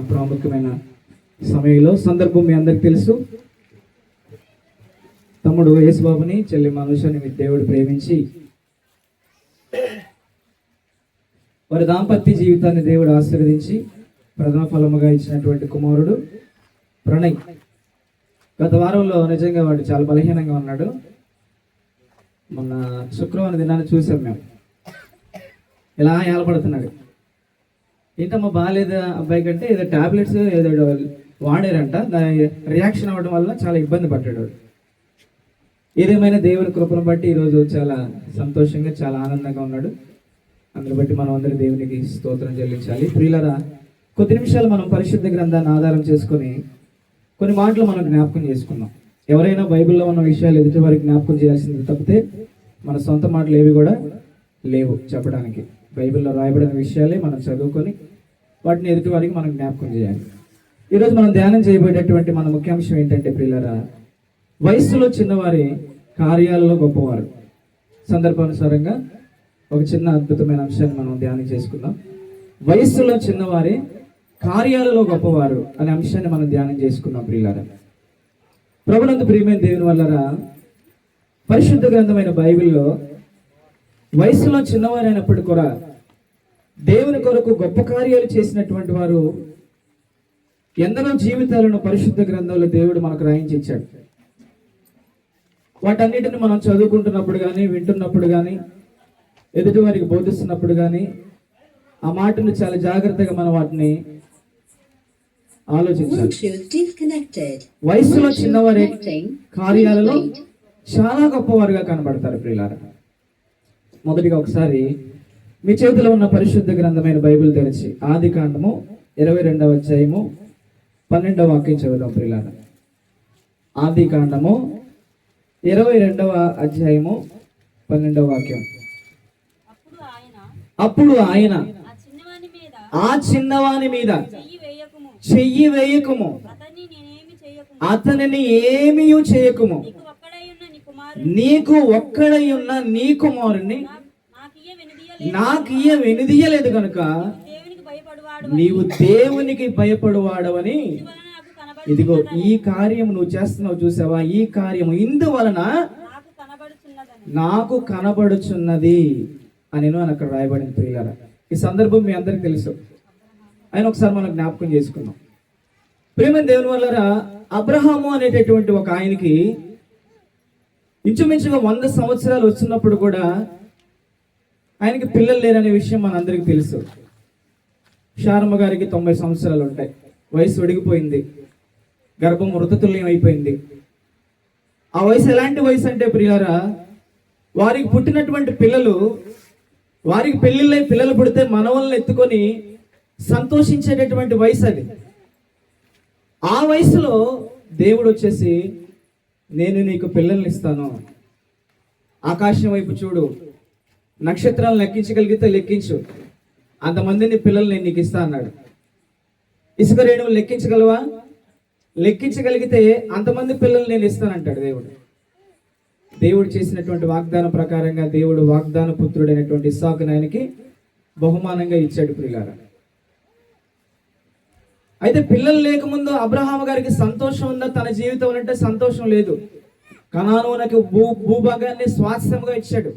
ప్రాముఖ్యమైన సమయంలో సందర్భం మీ అందరికి తెలుసు. తమ్ముడు యేసుబాబుని చెల్లి మనుషుని మీ దేవుడు ప్రేమించి వారి దాంపత్య జీవితాన్ని దేవుడు ఆశీర్వదించి ప్రథమ ఫలముగా ఇచ్చినటువంటి కుమారుడు ప్రణయ్. గత వారంలో నిజంగా వాడు చాలా బలహీనంగా ఉన్నాడు. మొన్న శుక్రవారం దినాన్ని చూసాం మేము. ఇలా ఏలపడుతున్నాడు. ఏంటమ్మా బాగాలేదా అబ్బాయి కంటే? ఏదో టాబ్లెట్స్ ఏదో వాడారంట. దాని రియాక్షన్ అవ్వడం వల్ల చాలా ఇబ్బంది పడ్డాడు ఏదేమైనా దేవుని కృపను బట్టి ఈరోజు చాలా సంతోషంగా చాలా ఆనందంగా ఉన్నాడు. అందుని బట్టి మనం అందరి దేవునికి స్తోత్రం చెల్లించాలి. ప్రియులరా కొద్ది నిమిషాలు మనం పరిశుద్ధ గ్రంథాన్ని ఆధారం చేసుకొని కొన్ని మాటలు మనం జ్ఞాపకం చేసుకుందాం. ఎవరైనా బైబిల్లో ఉన్న విషయాలు ఎదుటి వారికి జ్ఞాపకం చేయాల్సింది తప్పితే మన సొంత మాటలు ఏవి కూడా లేవు చెప్పడానికి. బైబిల్లో రాయబడిన విషయాలే మనం చదువుకొని వాటిని ఎదుటి వారికి మనం జ్ఞాపకం చేయాలి. ఈరోజు మనం ధ్యానం చేయబోయేటటువంటి మన ముఖ్యాంశం ఏంటంటే పిల్లరా వయస్సులో చిన్నవారి కార్యాలలో గొప్పవారు. సందర్భానుసారంగా ఒక చిన్న అద్భుతమైన అంశాన్ని మనం ధ్యానం చేసుకుందాం. వయస్సులో చిన్నవారి కార్యాలలో గొప్పవారు అనే అంశాన్ని మనం ధ్యానం చేసుకున్నాం ప్రియులారా. ప్రభునందు ప్రియమైన దేవుని వల్లరా పరిశుద్ధ గ్రంథమైన బైబిల్లో వయసులో చిన్నవారైనప్పుడు కూడా దేవుని కొరకు గొప్ప కార్యాలు చేసినటువంటి వారు ఎందరో జీవితాలను పరిశుద్ధ గ్రంథంలో దేవుడు మనకు రాయించి ఇచ్చాడు వాటన్నిటిని మనం చదువుకుంటున్నప్పుడు కానీ వింటున్నప్పుడు కానీ ఎదుటి వారికి బోధిస్తున్నప్పుడు కానీ ఆ మాటను చాలా జాగ్రత్తగా మనం వాటిని ఆలోచించాలి. వయసులో చిన్నవారే. కార్యాలలో చాలా గొప్పవారుగా కనబడతారు ప్రియులారా మొదటిగా ఒకసారి మీ చేతిలో ఉన్న పరిశుద్ధ గ్రంథమైన బైబిల్ తెరిచి ఆది కాండము ఇరవై రెండవ అధ్యాయము పన్నెండవ వాక్యం చదువుదాం ప్రిలాడ ఆది కాండము ఇరవై రెండవ అధ్యాయము పన్నెండవ వాక్యం. అప్పుడు ఆయన ఆ చిన్నవాని మీద చెయ్యి వేయకుము. అతనిని ఏమీ చేయకుము. నీకు ఒక్కడై ఉన్న నీ నీకు కుమారుని నాకు ఇయ్య వెనుదీయలేదు కనుక నీవు దేవునికి భయపడువాడవని. ఇదిగో ఈ కార్యం నువ్వు చేస్తున్నావు చూసావా? ఈ కార్యం ఇందువలన నాకు కనబడుచున్నది అని అని అక్కడ రాయబడిన పిల్లల ఈ సందర్భం మీ అందరికి తెలుసు. ఆయన ఒకసారి మనం జ్ఞాపకం చేసుకున్నాం ప్రేమ దేవుని వల్లరా అబ్రహాము అనేటటువంటి ఒక ఆయనకి ఇంచుమించుగా వంద సంవత్సరాలు వచ్చినప్పుడు కూడా ఆయనకి పిల్లలు లేరనే విషయం మనందరికీ తెలుసు. షారమ్మ గారికి తొంభై సంవత్సరాలు ఉంటాయి. వయసు ఒడిగిపోయింది గర్భం మృతతుల్యమైపోయింది అయిపోయింది. ఆ వయసు ఎలాంటి వయసు అంటే ప్రియారా వారికి పుట్టినటువంటి పిల్లలు వారికి పెళ్ళిళ్ళై పిల్లలు పుడితే మనవల్ని ఎత్తుకొని సంతోషించేటటువంటి వయసు అది. ఆ వయసులో దేవుడు వచ్చేసి నేను నీకు పిల్లల్ని ఇస్తాను. ఆకాశం వైపు చూడు. నక్షత్రాలను లెక్కించగలిగితే లెక్కించు. అంతమందిని పిల్లలు నేను నీకు ఇస్తా అన్నాడు. ఇసుక రేణువు లెక్కించగలవా? లెక్కించగలిగితే అంతమంది పిల్లలు నేను ఇస్తానంటాడు దేవుడు. దేవుడు చేసినటువంటి వాగ్దానం ప్రకారంగా దేవుడు వాగ్దాన పుత్రుడైనటువంటి ఇస్సాకుని ఆయనకి బహుమానంగా ఇచ్చాడు ప్రియులారా. అయితే పిల్లలు లేకముందు అబ్రహాం గారికి సంతోషం ఉందా? తన జీవితం అంటే సంతోషం లేదు. కనానునకి భూ భూభాగాన్ని స్వాస్థ్యంగా ఇచ్చాడు.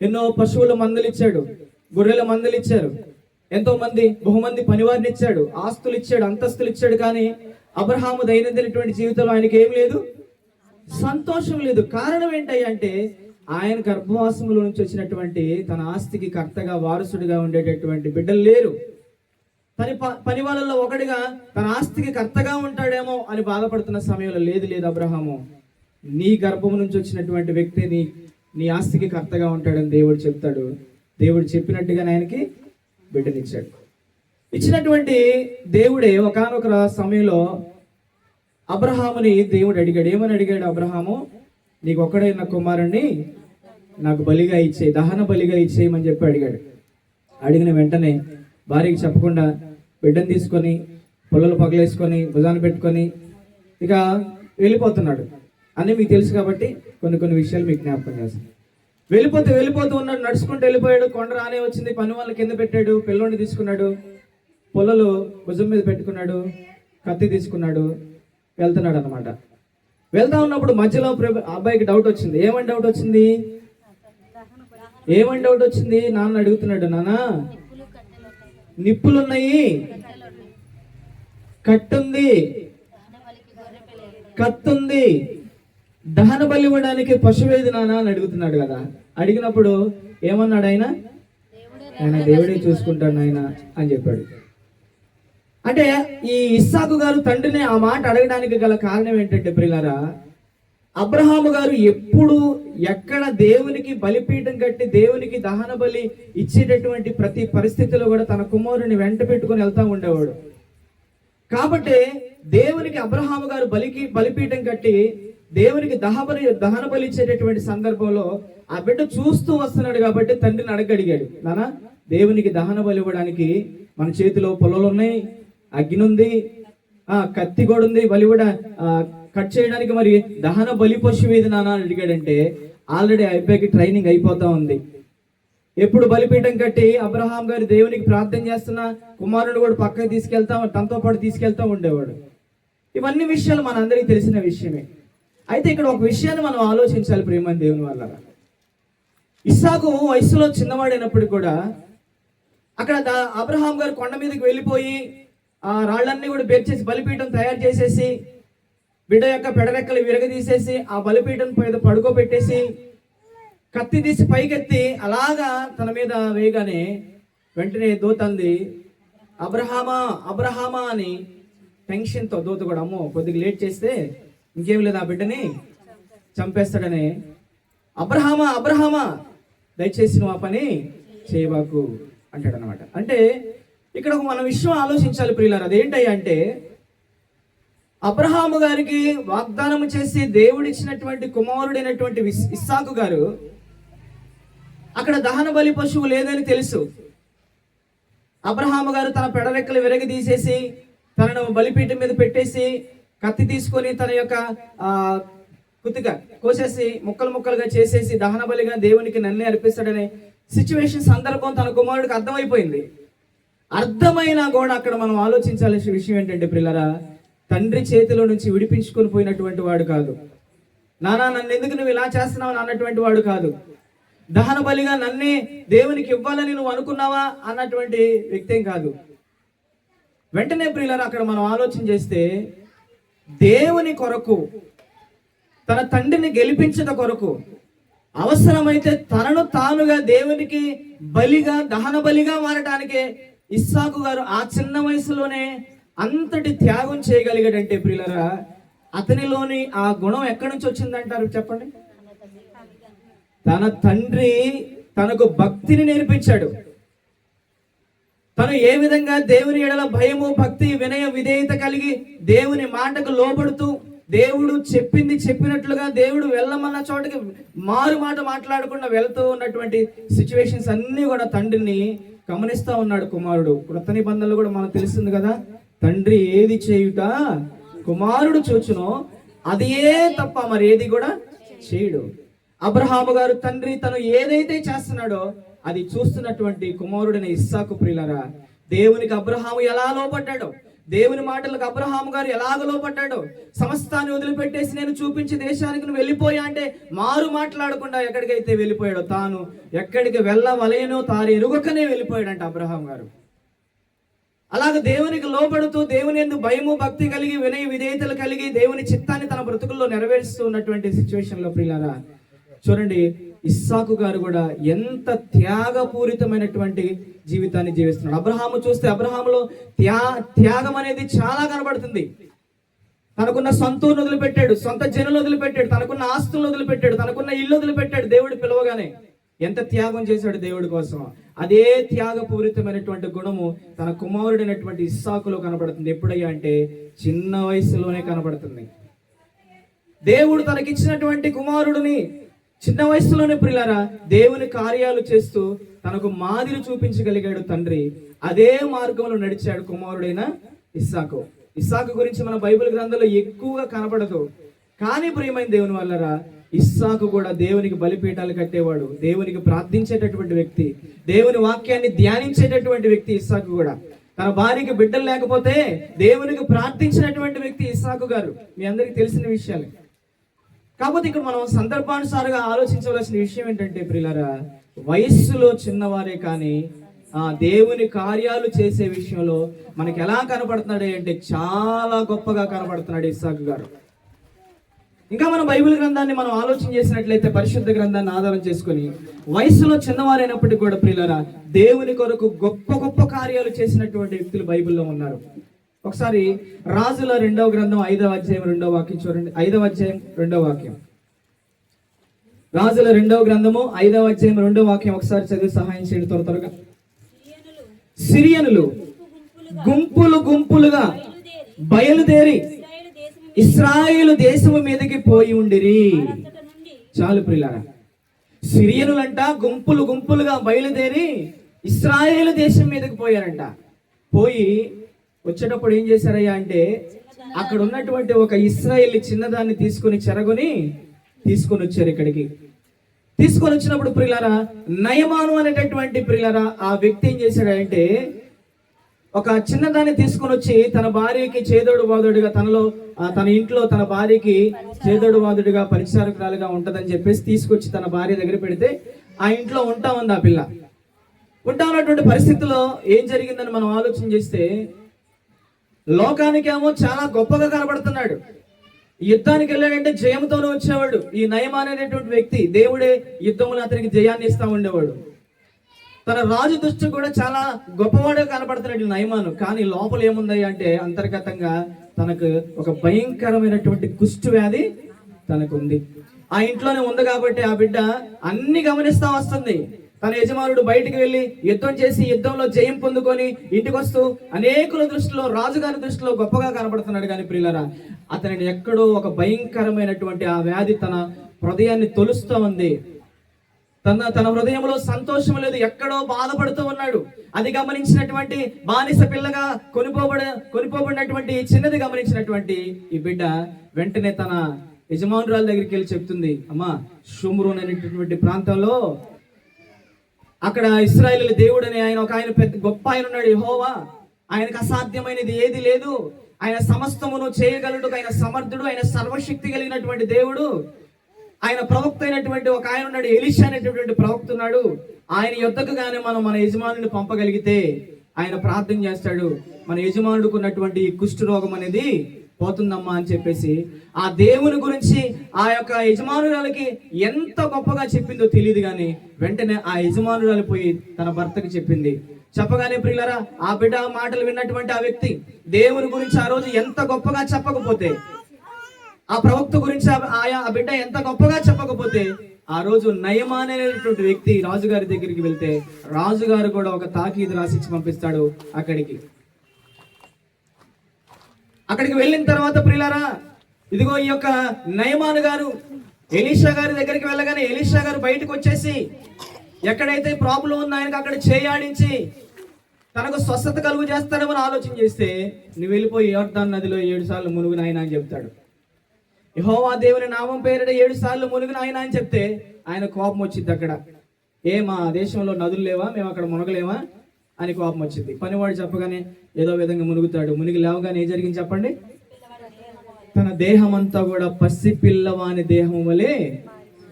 ఎన్నో పశువుల మందులు ఇచ్చాడు గొర్రెల మందులు ఇచ్చారు ఎంతో మంది బహుమంది పనివారిని ఇచ్చాడు. ఆస్తులు ఇచ్చాడు అంతస్తులు ఇచ్చాడు కానీ అబ్రహాము దైనందినటువంటి జీవితంలో ఆయనకి ఏం లేదు? సంతోషం లేదు. కారణం ఏంటంటే అంటే ఆయన గర్భవాసముల నుంచి వచ్చినటువంటి తన ఆస్తికి కర్తగా వారసుడిగా ఉండేటటువంటి బిడ్డలు లేరు. పని ప- పని వాళ్ళల్లో ఒకటిగా తన ఆస్తికి కర్తగా ఉంటాడేమో అని బాధపడుతున్న సమయంలో లేదు లేదు అబ్రహాము. నీ గర్భం నుంచి వచ్చినటువంటి వ్యక్తి నీ నీ ఆస్తికి కర్తగా ఉంటాడని దేవుడు చెప్తాడు. దేవుడు చెప్పినట్టుగా ఆయనకి బిడ్డనిచ్చాడు. ఇచ్చినటువంటి దేవుడే ఒకానొక సమయంలో అబ్రహాముని దేవుడు అడిగాడు. ఏమని అడిగాడు అబ్రహాము? నీకు ఒక్కడైన కుమారుణ్ణి నాకు బలిగా ఇచ్చేయి దహన బలిగా ఇచ్చేయమని చెప్పి అడిగాడు. అడిగిన వెంటనే భార్యకి చెప్పకుండా బిడ్డను తీసుకొని పొలలు పగలేసుకొని భుజాన్ని పెట్టుకొని ఇక వెళ్ళిపోతున్నాడు. అని మీకు తెలుసు కాబట్టి కొన్ని కొన్ని విషయాలు మీకు జ్ఞాపకం చేస్తాను. వెళ్ళిపోతే వెళ్ళిపోతూ ఉన్నాడు నడుచుకుంటూ వెళ్ళిపోయాడు కొండ రానే వచ్చింది పని వాళ్ళ కింద పెట్టాడు పిల్లోని తీసుకున్నాడు పొలలు భుజం మీద పెట్టుకున్నాడు కత్తి తీసుకున్నాడు వెళ్తున్నాడు అనమాట వెళ్తా ఉన్నప్పుడు మధ్యలో అబ్బాయికి డౌట్ వచ్చింది. ఏమని డౌట్ వచ్చింది? ఏమని డౌట్ వచ్చింది? నాన్న అడుగుతున్నాడు నాన్న నిప్పులున్నాయి. కట్టుంది. కత్తుంది. దహన బలి ఇవ్వడానికి పశువేదినానా అని అడుగుతున్నాడు కదా. అడిగినప్పుడు ఏమన్నాడు ఆయన? ఆయన దేవుడే చూసుకుంటాడు ఆయన అని చెప్పాడు. అంటే ఈ ఇస్సాకు గారు తండ్రిని ఆ మాట అడగడానికి గల కారణం ఏంటంటే ప్రిలారా అబ్రహాము గారు ఎప్పుడు ఎక్కడ దేవునికి బలిపీఠం కట్టి దేవునికి దహన బలి ఇచ్చేటటువంటి ప్రతి పరిస్థితిలో కూడా తన కుమారుని వెంట పెట్టుకొని వెళ్తా ఉండేవాడు. కాబట్టి దేవునికి అబ్రహాము గారు బలికి బలిపీఠం కట్టి దేవునికి దహబలి దహన బలి ఇచ్చేటటువంటి సందర్భంలో ఆ బిడ్డ చూస్తూ వస్తున్నాడు కాబట్టి తండ్రిని అడగడిగాడు నానా దేవునికి దహన బలి ఇవ్వడానికి మన చేతిలో పొలాలు ఉన్నాయి అగ్ని ఉంది ఆ కత్తి కూడా ఉంది బలి కూడా కట్ చేయడానికి మరి దహన బలి పశువు ఏది నాన్న అని అడిగాడంటే ఆల్రెడీ అయిపోయి ట్రైనింగ్ అయిపోతా ఉంది. ఎప్పుడు బలిపీఠం కట్టి అబ్రహాం గారి దేవునికి ప్రార్థన చేస్తున్న కుమారుడు కూడా పక్కకి తీసుకెళ్తా తనతో పాటు తీసుకెళ్తా ఉండేవాడు. ఇవన్నీ విషయాలు మనందరికీ తెలిసిన విషయమే. అయితే ఇక్కడ ఒక విషయాన్ని మనం ఆలోచించాలి ప్రేమని దేవుని వల్ల ఇస్సాకు వయసులో చిన్నవాడైనప్పుడు కూడా అక్కడ దా- అబ్రహాం గారు కొండ మీదకి వెళ్ళిపోయి ఆ రాళ్ళన్నీ కూడా బెర్చేసి బలిపీఠం తయారు చేసేసి బిడ్డ యొక్క పెడరెక్కలు విరగదీసేసి ఆ బలిపీఠం మీద పడుకోబెట్టేసి కత్తి తీసి పైకెత్తి అలాగా తన మీద వేయగానే వెంటనే దూతంది అబ్రహామా అబ్రహామా అని టెన్షన్తో దూత కూడా అమ్మో కొద్దిగా లేట్ చేస్తే ఇంకేం లేదు ఆ బిడ్డని చంపేస్తాడని. అబ్రహామా అబ్రహామా దయచేసి నువ్వు ఆ పని చేయబాకు అంటాడనమాట అంటే ఇక్కడ ఒక మన విషయం ఆలోచించాలి ప్రియులారు. అదేంటయ్యా అంటే అబ్రహాము గారికి వాగ్దానం చేసి దేవుడిచ్చినటువంటి కుమారుడైనటువంటి ఇస్సాకు గారు అక్కడ దహన బలి పశువు లేదని తెలుసు. అబ్రహాము గారు తన పెడరెక్కలు విరగి తీసేసి తనను బలిపీఠం మీద పెట్టేసి కత్తి తీసుకొని తన యొక్క కుతిగా కుతిక కోసేసి ముక్కలు ముక్కలుగా చేసేసి దహన బలిగా దేవునికి నన్నే అర్పిస్తాడనే సిచ్యువేషన్ సందర్భం తన కుమారుడికి అర్థమైపోయింది. అర్థమైనా కూడా అక్కడ మనం ఆలోచించాల్సిన విషయం ఏంటంటే పిల్లరా తండ్రి చేతిలో నుంచి విడిపించుకొని పోయినటువంటి వాడు కాదు. నానా నన్ను ఎందుకు నువ్వు ఇలా చేస్తున్నావు? అని అన్నటువంటి వాడు కాదు. దహన బలిగా నన్నే దేవునికి ఇవ్వాలని నువ్వు అనుకున్నావా? అన్నటువంటి వ్యక్తేం కాదు. వెంటనే ప్రియులను అక్కడ మనం ఆలోచన చేస్తే దేవుని కొరకు తన తండ్రిని గెలిపించట కొరకు అవసరమైతే తనను తానుగా దేవునికి బలిగా దహన బలిగా మారటానికే ఇస్సాకు గారు ఆ చిన్న వయసులోనే అంతటి త్యాగం చేయగలిగాడంటే ప్రియులరా అతనిలోని ఆ గుణం ఎక్కడి నుంచి వచ్చిందంటారు చెప్పండి? తన తండ్రి తనకు భక్తిని నేర్పించాడు. తను ఏ విధంగా దేవుని ఎడల భయము భక్తి వినయ విధేయత కలిగి దేవుని మాటకు లోబడుతూ దేవుడు చెప్పింది చెప్పినట్లుగా దేవుడు వెళ్ళమన్న చోటకి మారు మాట మాట్లాడకుండా వెళ్తూ ఉన్నటువంటి సిచ్యువేషన్స్ అన్నీ కూడా తండ్రిని గమనిస్తూ ఉన్నాడు కుమారుడు. కృత నిబంధనలు కూడా మనకు తెలిసింది కదా? తండ్రి ఏది చేయుట? కుమారుడు చూచునో. అదే తప్ప మరి ఏది కూడా చేయడు. అబ్రహాము గారు తండ్రి తను ఏదైతే చేస్తున్నాడో అది చూస్తున్నటువంటి కుమారుడైన ఇస్సాకు ప్రియులరా దేవునికి అబ్రహాము ఎలా లోపడ్డాడో దేవుని మాటలకు అబ్రహాము గారు ఎలాగ లోపడ్డాడో సమస్తాన్ని వదిలిపెట్టేసి నేను చూపించే దేశానికి నువ్వు వెళ్ళిపోయా అంటే మారు మాట్లాడకుండా ఎక్కడికైతే వెళ్ళిపోయాడో తాను ఎక్కడికి వెళ్ళవలేనో తాను ఎరుగకనే వెళ్ళిపోయాడంట అబ్రహాం గారు. అలాగ దేవునికి లోబడుతూ దేవుని ఎందు భయము భక్తి కలిగి వినయ విధేయతలు కలిగి దేవుని చిత్తాన్ని తన బ్రతుకుల్లో నెరవేరుస్తూ ఉన్నటువంటి సిచ్యువేషన్లో ప్రియులారా చూడండి ఇస్సాకు గారు కూడా ఎంత త్యాగపూరితమైనటువంటి జీవితాన్ని జీవిస్తున్నాడు. అబ్రహాము చూస్తే అబ్రహాములో త్యా త్యాగం అనేది చాలా కనబడుతుంది. తనకున్న సొంతూరును వదిలిపెట్టాడు సొంత జనులు వదిలిపెట్టాడు తనకున్న ఆస్తులను వదిలిపెట్టాడు తనకున్న ఇల్లు వదిలిపెట్టాడు దేవుడు పిలవగానే. ఎంత త్యాగం చేశాడు దేవుడి కోసం? అదే త్యాగపూరితమైనటువంటి గుణము తన కుమారుడైనటువంటి ఇస్సాకులో కనబడుతుంది. ఎప్పుడయ్యా అంటే చిన్న వయసులోనే కనబడుతుంది. దేవుడు తనకిచ్చినటువంటి కుమారుడిని చిన్న వయసులోనే ప్రిలారా దేవుని కార్యాలు చేస్తూ తనకు మాదిరి చూపించగలిగాడు తండ్రి. అదే మార్గంలో నడిచాడు కుమారుడైన ఇస్సాకు. ఇస్సాకు గురించి మన బైబిల్ గ్రంథంలో ఎక్కువగా కనబడదు. కానీ ప్రియమైన దేవుని వల్లరా ఇస్సాకు కూడా దేవునికి బలిపీఠాలు కట్టేవాడు. దేవునికి ప్రార్థించేటటువంటి వ్యక్తి. దేవుని వాక్యాన్ని ధ్యానించేటటువంటి వ్యక్తి ఇస్సాకు కూడా. తన భార్యకి బిడ్డలు లేకపోతే దేవునికి ప్రార్థించినటువంటి వ్యక్తి ఇస్సాకు గారు. మీ అందరికీ తెలిసిన విషయాలు. కాకపోతే ఇక్కడ మనం సందర్భానుసారంగా ఆలోచించవలసిన విషయం ఏంటంటే ప్రిలరా వయస్సులో చిన్నవారే కానీ ఆ దేవుని కార్యాలు చేసే విషయంలో మనకి ఎలా కనపడుతున్నాడు అంటే చాలా గొప్పగా కనపడుతున్నాడు ఇస్సాకు గారు. ఇంకా మనం బైబిల్ గ్రంథాన్ని మనం ఆలోచన చేసినట్లయితే పరిశుద్ధ గ్రంథాన్ని ఆధారం చేసుకొని వయసులో చిన్నవారైనప్పటికీ కూడా ప్రియులరా దేవుని కొరకు గొప్ప గొప్ప కార్యాలు చేసినటువంటి వ్యక్తులు బైబిల్లో ఉన్నారు. ఒకసారి రాజుల రెండవ గ్రంథం ఐదవ అధ్యాయం రెండవ వాక్యం చూడండి. ఐదవ అధ్యాయం రెండవ వాక్యం. రాజుల రెండవ గ్రంథము ఐదవ అధ్యాయం రెండవ వాక్యం ఒకసారి చదివి సహాయం చేయండి త్వర త్వరగా. సిరియనులు గుంపులు గుంపులుగా బయలుదేరి ఇస్రాయేలు దేశము మీదకి పోయి ఉండిరి. చాలు ప్రియులారా. సిరియనులంట గుంపులు గుంపులుగా బయలుదేరి ఇస్రాయేలు దేశం మీదకి పోయారంట. పోయి వచ్చేటప్పుడు ఏం చేశారయ్యా అంటే అక్కడ ఉన్నటువంటి ఒక ఇస్రాయేల్ చిన్నదాన్ని తీసుకొని చెరగొని తీసుకొని వచ్చారు ఇక్కడికి. తీసుకొని వచ్చినప్పుడు ప్రియులారా నయమాను అనేటటువంటి ప్రియులారా ఆ వ్యక్తి ఏం చేశాడంటే ఒక చిన్నదాన్ని తీసుకొని వచ్చి తన భార్యకి చేదోడు వాదుడిగా తనలో ఆ, తన ఇంట్లో తన భార్యకి చేదోడు వాదుడిగా పరిచారకురాలుగా ఉంటదని చెప్పేసి తీసుకొచ్చి తన భార్య దగ్గర పెడితే ఆ ఇంట్లో ఉంటా ఉంది ఆ పిల్ల. ఉంటా ఉన్నటువంటి పరిస్థితుల్లో ఏం జరిగిందని మనం ఆలోచన చేస్తే లోకానికేమో చాలా గొప్పగా కనబడుతున్నాడు. యుద్ధానికి వెళ్ళాడంటే జయంతోనే వచ్చేవాడు. ఈ నయం అనేటటువంటి వ్యక్తి దేవుడే యుద్ధములు అతనికి జయాన్ని ఇస్తా ఉండేవాడు. తన రాజు దృష్టి కూడా చాలా గొప్పవాడే కనపడుతున్నాడు నయమాను. కానీ లోపల ఏముంది అంటే అంతర్గతంగా తనకు ఒక భయంకరమైనటువంటి కుష్టు వ్యాధి తనకుంది. ఆ ఇంట్లోనే ఉంది కాబట్టి ఆ బిడ్డ అన్ని గమనిస్తా వస్తుంది. తన యజమానుడు బయటికి వెళ్ళి యుద్ధం చేసి యుద్ధంలో జయం పొందుకొని ఇంటికి వస్తూ అనేకుల దృష్టిలో రాజుగారి దృష్టిలో గొప్పగా కనపడుతున్నాడు కానీ ప్రియులరా అతనిని ఎక్కడో ఒక భయంకరమైనటువంటి ఆ వ్యాధి తన హృదయాన్ని తొలుస్తూ ఉంది. తన తన హృదయంలో సంతోషం లేదు ఎక్కడో బాధపడుతూ ఉన్నాడు. అది గమనించినటువంటి బానిస పిల్లగా కొనిపోబడ కొనిపోబడినటువంటి చిన్నది గమనించినటువంటి ఈ బిడ్డ వెంటనే తన యజమానురాల దగ్గరికి వెళ్ళి చెప్తుంది అమ్మా షుమ్రూన్ అనేటటువంటి ప్రాంతంలో అక్కడ ఇస్రాయల్ దేవుడు అని ఆయన ఒక ఆయన పెద్ద గొప్ప ఆయన ఉన్నాడు హోవా ఆయనకు అసాధ్యమైనది ఏది లేదు. ఆయన సమస్తమును చేయగలడు ఆయన సమర్థుడు ఆయన సర్వశక్తి కలిగినటువంటి దేవుడు. ఆయన ప్రవక్త అయినటువంటి ఒక ఆయన ఉన్నాడు ఎలిషా అనేటటువంటి ప్రవక్త ఉన్నాడు. ఆయన యుద్ధకు గానే మనం మన యజమానుని పంపగలిగితే ఆయన ప్రార్థన చేస్తాడు. మన యజమానుడికి ఉన్నటువంటి కుష్ఠ రోగం అనేది పోతుందమ్మా అని చెప్పేసి ఆ దేవుని గురించి ఆ యొక్క యజమానురాలకి ఎంత గొప్పగా చెప్పిందో తెలియదు కానీ వెంటనే ఆ యజమానురాలు పోయి తన భర్తకి చెప్పింది. చెప్పగానే ప్రియులరా ఆ బిడ్డ ఆ మాటలు విన్నటువంటి ఆ వ్యక్తి దేవుని గురించి ఆ రోజు ఎంత గొప్పగా చెప్పకపోతే ఆ ప్రవక్త గురించి ఆ- ఆయా ఆ బిడ్డ ఎంత గొప్పగా చెప్పకపోతే ఆ రోజు నయమాన్ అనేటువంటి వ్యక్తి రాజుగారి దగ్గరికి వెళ్తే రాజుగారు కూడా ఒక తాకీదు రాసిచ్చి పంపిస్తాడు అక్కడికి. అక్కడికి వెళ్ళిన తర్వాత ప్రిలారా ఇదిగో ఈ యొక్క నయమాను గారు ఎలీషా గారి దగ్గరికి వెళ్ళగానే ఎలీషా గారు బయటకు వచ్చేసి ఎక్కడైతే ప్రాబ్లం ఉందో ఆయనకు అక్కడ చేయాడించి తనకు స్వస్థత కలుగు చేస్తాడేమని ఆలోచన చేస్తే నువ్వు వెళ్ళిపోయి యోర్దాన్ నదిలో ఏడు సార్లు మునుగు నాయన అని చెప్తాడు. యహోవా దేవుని నామం పేరిట ఏడు సార్లు మునిగిన ఆయన అని చెప్తే ఆయన కోపం వచ్చింది అక్కడ. ఏ మా దేశంలో నదులు లేవా? మేము అక్కడ మునగలేమా? అని కోపం వచ్చింది. పనివాడు చెప్పగానే ఏదో విధంగా మునుగుతాడు. మునిగి లేవగానే ఏం జరిగింది చెప్పండి? తన దేహం అంతా కూడా పసి పిల్లవాని దేహం వలె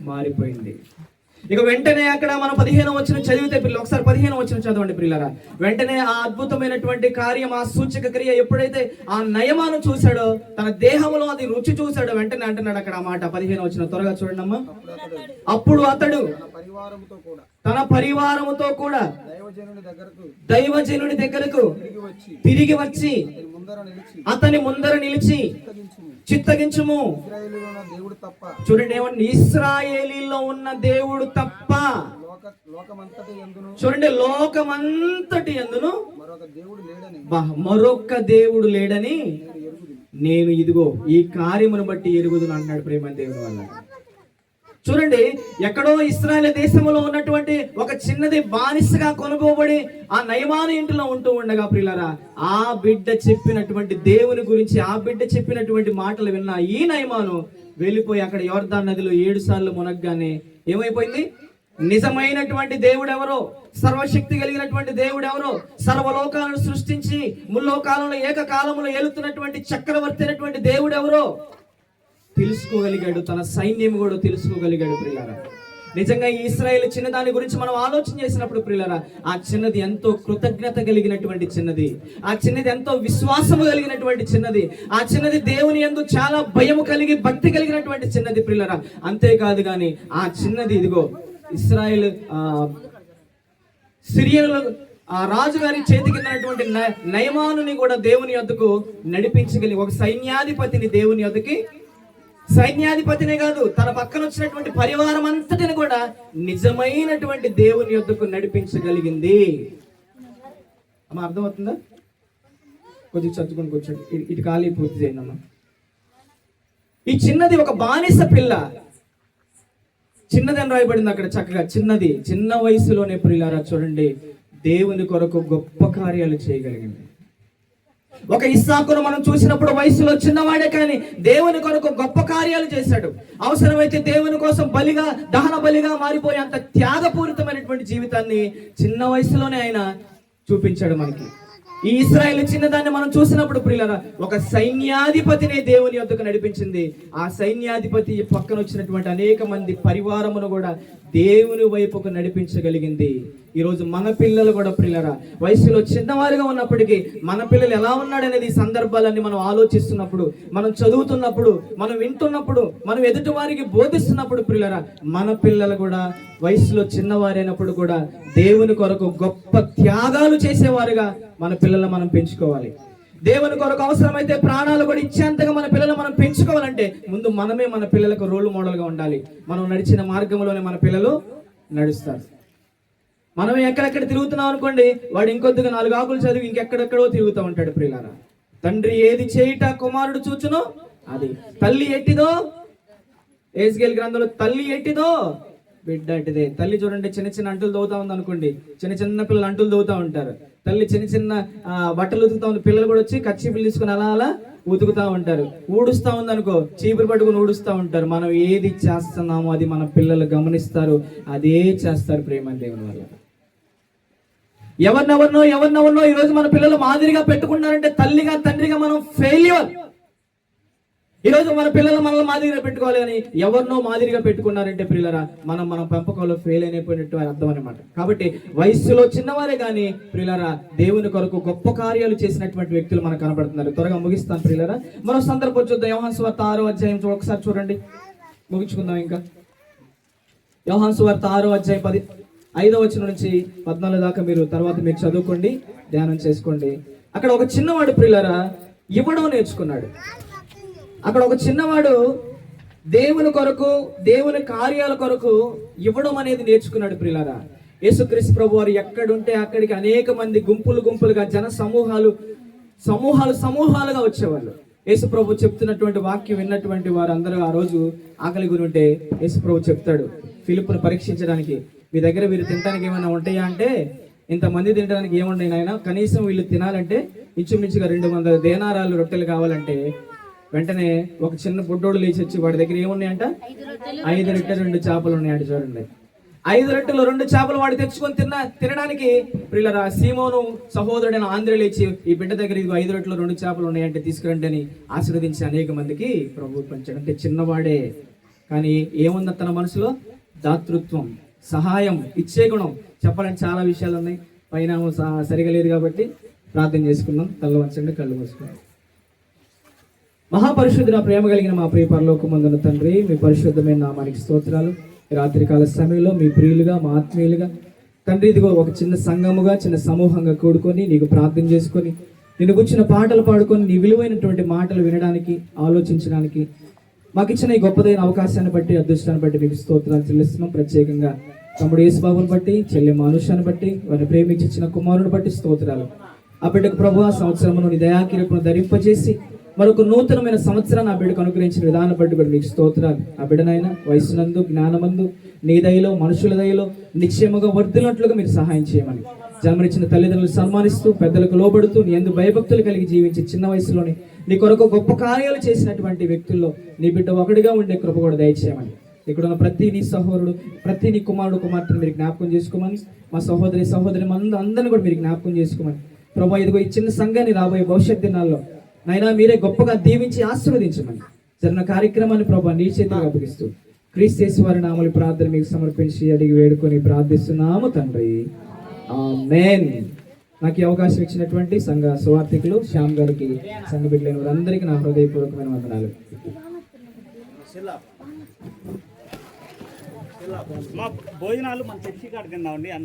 మారిపోయింది. ఇక వెంటనే అక్కడ మనం పదిహేను వచ్చిన చదివితే పిల్లలు ఒకసారి పదిహేను వచ్చిన చదవండి పిల్లరా వెంటనే ఆ అద్భుతమైనటువంటి కార్యం ఆ సూచక క్రియ ఎప్పుడైతే ఆ నయమాను చూశాడో తన దేహంలో అది రుచి చూశాడో వెంటనే అంటున్నాడు అక్కడ ఆ మాట. పదిహేను వచ్చిన త్వరగా చూడండి అమ్మా అప్పుడు అతడు తన పరివారముతో కూడా దైవజనుడి దగ్గరకు తిరిగి వచ్చి అతని ముందర నిలిచి చిత్తగించుము. దేవుడు చూడండి ఏమన్నా ఇస్రాయేలీలో ఉన్న దేవుడు తప్ప. చూడండి లోకమంతటి ఎందును? మరొక దేవుడు లేడని. దేవుడు నేను ఇదిగో ఈ కార్యమును బట్టి ఎరుగుదును అన్నాడు ప్రేమ దేవుని వల్ల. చూడండి ఎక్కడో ఇస్రాయల్ దేశంలో ఉన్నటువంటి ఒక చిన్నది బానిసగా కొనుగోబడి ఆ నయమాన ఇంటిలో ఉంటూ ఉండగా ప్రియులరా ఆ బిడ్డ చెప్పినటువంటి దేవుని గురించి ఆ బిడ్డ చెప్పినటువంటి మాటలు విన్న ఈ నయమాను వెళ్ళిపోయి అక్కడ యోర్దాన్ నదిలో ఏడు సార్లు మునగ్గానే ఏమైపోయింది? నిజమైనటువంటి దేవుడు ఎవరో సర్వశక్తి కలిగినటువంటి దేవుడు ఎవరో సర్వలోకాలను సృష్టించి ముల్లోకాలంలో ఏకకాలంలో ఏలుతున్నటువంటి చక్రవర్తి అయినటువంటి దేవుడు ఎవరో తెలుసుకోగలిగాడు తన సైన్యం కూడా తెలుసుకోగలిగాడు ప్రియులారా. నిజంగా ఈ ఇస్రాయేల్ చిన్నదాని గురించి మనం ఆలోచన చేసినప్పుడు ప్రియులరా ఆ చిన్నది ఎంతో కృతజ్ఞత కలిగినటువంటి చిన్నది. ఆ చిన్నది ఎంతో విశ్వాసము కలిగినటువంటి చిన్నది. ఆ చిన్నది దేవుని ఎందు చాలా భయము కలిగి భక్తి కలిగినటువంటి చిన్నది ప్రియులరా. అంతేకాదు కానీ ఆ చిన్నది ఇదిగో ఇస్రాయేల్ ఆ సిరియలు ఆ రాజుగారి చేతి కిందనటువంటి నయమానుని కూడా దేవుని యొద్దకు నడిపించగలిగి ఒక సైన్యాధిపతిని దేవుని యొద్దకి సైన్యాధిపతినే కాదు తన పక్కన వచ్చినటువంటి పరివారం అంతటిని కూడా నిజమైనటువంటి దేవుని యొద్దకు నడిపించగలిగింది. అమ్మ అర్థమవుతుందా? కొద్దిగా చదువుకొని కూర్చోండి. ఇటు- ఖాళీ పూర్తి చేయండి అమ్మా. ఈ చిన్నది ఒక బానిస పిల్ల. చిన్నది అని రాయబడింది అక్కడ చక్కగా. చిన్నది చిన్న వయసులోనే ప్రియులారా చూడండి దేవుని కొరకు గొప్ప కార్యాలు చేయగలిగింది. ఒక ఇస్సాకును మనం చూసినప్పుడు వయసులో చిన్నవాడే కానీ దేవుని కొరకు గొప్ప కార్యాలు చేశాడు. అవసరమైతే దేవుని కోసం బలిగా దహన బలిగా మారిపోయే అంత త్యాగపూరితమైనటువంటి జీవితాన్ని చిన్న వయసులోనే ఆయన చూపించాడు మనకి. ఈ ఇస్రాయల్ చిన్నదాన్ని మనం చూసినప్పుడు ప్రియులరా ఒక సైన్యాధిపతిని దేవుని యొద్దకు నడిపించింది. ఆ సైన్యాధిపతి పక్కన వచ్చినటువంటి అనేక మంది పరివారమును కూడా దేవుని వైపుకు నడిపించగలిగింది. ఈరోజు మన పిల్లలు కూడా పిల్లరా వయసులో చిన్నవారుగా ఉన్నప్పటికీ మన పిల్లలు ఎలా ఉన్నాడనేది ఈ సందర్భాలన్నీ మనం ఆలోచిస్తున్నప్పుడు మనం చదువుతున్నప్పుడు మనం వింటున్నప్పుడు మనం ఎదుటి వారికి బోధిస్తున్నప్పుడు పిల్లరా మన పిల్లలు కూడా వయసులో చిన్నవారైనప్పుడు కూడా దేవుని కొరకు గొప్ప త్యాగాలు చేసేవారుగా మన పిల్లలు మనం పెంచుకోవాలి. దేవుని కొరకు అవసరమైతే ప్రాణాలు కూడా ఇచ్చేంతగా మన పిల్లలు మనం పెంచుకోవాలంటే ముందు మనమే మన పిల్లలకు రోల్ మోడల్గా ఉండాలి. మనం నడిచిన మార్గంలోనే మన పిల్లలు నడుస్తారు. మనం ఎక్కడెక్కడ తిరుగుతున్నాం అనుకోండి వాడు ఇంకొద్దిగా నాలుగు ఆకులు చదివి ఇంకెక్కడెక్కడో తిరుగుతూ ఉంటాడు ప్రియులారా. తండ్రి ఏది చేయుట కుమారుడు చూచును? అది. తల్లి ఎట్టిదో? ఏజ్గేల్ గ్రంథంలో తల్లి ఎట్టిదో? బిడ్డ అట్టిదే తల్లి చూడండి చిన్న చిన్న అంటులు దోగుతా ఉంది అనుకోండి చిన్న చిన్న పిల్లలు అంటులు దోగుతూ ఉంటారు. తల్లి చిన్న చిన్న బట్టలు ఉతుకుతా ఉంది పిల్లలు కూడా వచ్చి కచ్చిపులు తీసుకుని అలా అలా ఉతుకుతా ఉంటారు. ఊడుస్తూ ఉంది అనుకో చీపురు పట్టుకుని ఊడుస్తూ ఉంటారు. మనం ఏది చేస్తున్నామో అది మన పిల్లలు గమనిస్తారు అదే చేస్తారు ప్రేమ దేవుని వల్ల. ఎవరినెవరినో ఎవరినెవరినో ఈ రోజు మన పిల్లలు మాదిరిగా పెట్టుకున్నారంటే తల్లిగా తండ్రిగా మనం ఫెయిల్యూర్ ఈ రోజు మన పిల్లలు మనల్ని మాదిరిగా పెట్టుకోవాలి కానీ ఎవరినో మాదిరిగా పెట్టుకున్నారంటే పిల్లరా మనం మన పెంపకంలో ఫెయిల్ అయిపోయినట్టు అర్థం అనమాట కాబట్టి వయస్సులో చిన్నవారే కానీ ప్రియులరా దేవుని కొరకు గొప్ప కార్యాలు చేసినటువంటి వ్యక్తులు మనకు కనబడుతున్నారు. త్వరగా ముగిస్తాను ప్రియులరా. మరో సందర్భం చూద్దాం. యోహాన్ స్వార్త ఆరో అధ్యాయం ఒకసారి చూడండి. ముగించుకుందాం ఇంకా. యోహాన్ స్వార్త ఆరో అధ్యాయం పది ఐదో వచ్చిన నుంచి పద్నాలుగు దాకా మీరు తర్వాత మీరు చదువుకోండి ధ్యానం చేసుకోండి. అక్కడ ఒక చిన్నవాడు ప్రియులరా ఇవ్వడం నేర్చుకున్నాడు. అక్కడ ఒక చిన్నవాడు దేవుని కొరకు దేవుని కార్యాల కొరకు ఇవ్వడం అనేది నేర్చుకున్నాడు ప్రియులరా. యేసుక్రీస్తు ప్రభు వారు ఎక్కడుంటే అక్కడికి అనేక మంది గుంపులు గుంపులుగా జన సమూహాలు సమూహాలు సమూహాలుగా వచ్చేవాళ్ళు. యేసు ప్రభు చెప్తున్నటువంటి వాక్యం విన్నటువంటి వారు అందరూ ఆ రోజు ఆకలి గురి ఉంటే యేసు ప్రభు చెప్తాడు ఫిలిప్ను పరీక్షించడానికి. మీ దగ్గర వీరు తినడానికి ఏమైనా ఉంటాయా అంటే? ఇంతమంది తినడానికి ఏముండే నాయన? కనీసం వీళ్ళు తినాలంటే ఇంచుమించుగా రెండు వందల దేనారాలు రొట్టెలు కావాలంటే వెంటనే ఒక చిన్న బుడ్డోడు లేచి వచ్చి వాడి దగ్గర ఏమున్నాయంట? ఐదు రొట్టెలు రెండు చేపలు ఉన్నాయంట చూడండి. ఐదు రొట్టెలు రెండు చేపలు వాడు తెచ్చుకొని తిన్న తినడానికి వీళ్ళ సీమోను సహోదరుడైన ఆంధ్ర లేచి ఈ బిడ్డ దగ్గర ఇదిగో ఐదు రొట్టెలు రెండు చేపలు ఉన్నాయంటే తీసుకురండి అని ఆశీర్వదించి అనేక మందికి ప్రభు పంచాడు. అంటే చిన్నవాడే. కానీ ఏముంది తన మనసులో? దాతృత్వం. సహాయం ఇచ్చే గుణం. చెప్పాలంటే చాలా విషయాలు ఉన్నాయి పైన సరిగా లేదు కాబట్టి ప్రార్థన చేసుకుందాం కళ్ళు వంచండి కళ్ళు మూసుకుందాం మహాపరిశుద్ధుల ప్రేమ కలిగిన మా ప్రియ పరలోకమందున తండ్రి మీ పరిశుద్ధమైన నామానికి స్తోత్రాలు. రాత్రికాల సమయంలో మీ ప్రియులుగా మా ఆత్మీయులుగా. తండ్రి ఇదిగో ఒక చిన్న సంఘముగా చిన్న సమూహంగా కూడుకొని నీకు ప్రార్థన చేసుకొని నిన్ను కూర్చున్న పాటలు పాడుకొని నీ విలువైనటువంటి మాటలు వినడానికి ఆలోచించడానికి మాకు ఇచ్చిన ఈ గొప్పదైన అవకాశాన్ని బట్టి అదృష్టాన్ని బట్టి మీకు స్తోత్రాలు చెల్లిస్తున్నాం. ప్రత్యేకంగా తమ్ముడు యేసుబాబుని బట్టి చెల్లె మానుషాన్ని బట్టి వారిని ప్రేమించి ఇచ్చిన కుమారుని బట్టి స్తోత్రాలు. ఆ బిడ్డకు ప్రభు ఆ సంవత్సరమును నీ దయాకిరపును ధరింపజేసి మరొక నూతనమైన సంవత్సరాన్ని ఆ బిడ్డకు అనుగ్రహించిన విధానం బట్టి కూడా మీకు స్తోత్రాలు. ఆ బిడ్డనైనా వయసునందు జ్ఞానమందు నీ దయలో మనుషుల దయలో నిశ్చయముగా వర్ధినట్లుగా మీరు సహాయం చేయమని. జన్మనిచ్చిన తల్లిదండ్రులు సన్మానిస్తూ పెద్దలకు లోబడుతూ నీ ఎందు భయభక్తులు కలిగి జీవించి చిన్న వయసులోనే నీ కొరకు గొప్ప కార్యాలు చేసినటువంటి వ్యక్తుల్లో నీ బిడ్డ ఒకటిగా ఉండే కృప కూడా దయచేయమని. ఇక్కడ ఉన్న ప్రతి నీ సహోదరుడు ప్రతి నీ కుమారుడు కుమార్తెను మీరు జ్ఞాపకం చేసుకోమని మా సహోదరి సహోదరి మందు అందరిని కూడా మీరు జ్ఞాపకం చేసుకోమని. ప్రభా ఇదిగో ఈ చిన్న సంఘాన్ని రాబోయే భవిష్యత్ దినాల్లో నైనా మీరే గొప్పగా దీవించి ఆశీర్వదించమని. జరిగిన కార్యక్రమాన్ని ప్రభా నీ చేతిలో అప్పగిస్తూ క్రీస్తేశ్వరి వారి నామలి ప్రార్థన మీకు సమర్పించి అడిగి వేడుకొని ప్రార్థిస్తున్నాము తండ్రి. ఆమేన్. నాకు ఈ అవకాశం ఇచ్చినటువంటి సంఘ సువార్థికులు శ్యామ్ గారికి సంఘ బిడ్డలైన వారందరికీ నా హృదయపూర్వకమైన వందనాలు. మా భోజనాలు మన చర్చి కాడ తిన్నామండి.